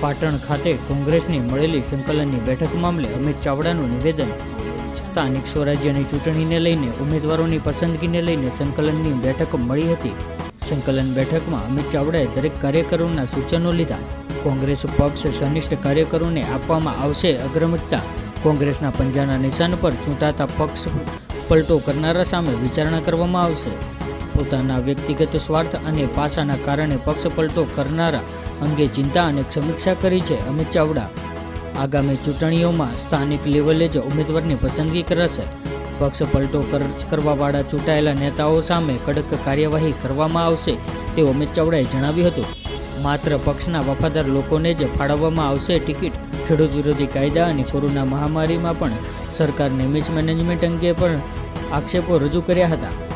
પાટણ ખાતે કોંગ્રેસની મળેલી સંકલનની બેઠક મામલે અમિત ચાવડાનું નિવેદન. સ્થાનિક સ્વરાજ્યની ચૂંટણીને લઈને ઉમેદવારોની પસંદગીને લઈને સંકલનની બેઠક મળી હતી. સંકલન બેઠકમાં અમિત ચાવડાએ દરેક કાર્યકરોના સૂચનો લીધા. કોંગ્રેસ પક્ષ સનિષ્ઠ કાર્યકરોને આપવામાં આવશે અગ્રમતતા. કોંગ્રેસના પંજાના નિશાન પર ચૂંટાતા પક્ષ પલટો કરનારા સામે વિચારણા કરવામાં આવશે. પોતાના વ્યક્તિગત સ્વાર્થ અને પાસાના કારણે પક્ષ પલટો કરનારા અંગે ચિંતા અને સમીક્ષા કરી છે અમિત ચાવડા. આગામી ચૂંટણીઓમાં સ્થાનિક લેવલે જ ઉમેદવારની પસંદગી કરાશે. પક્ષ પલટો કર- કરવાવાળા ચૂંટાયેલા નેતાઓ સામે કડક કાર્યવાહી કરવામાં આવશે, તેવું અમિત ચાવડાએ જણાવ્યું હતું. માત્ર પક્ષના વફાદાર લોકોને જ ફાળવવામાં આવશે ટિકિટ. ખેડૂત વિરોધી કાયદા અને કોરોના મહામારીમાં પણ સરકારને મિસ મેનેજમેન્ટ અંગે પણ આક્ષેપો રજૂ કર્યા હતા.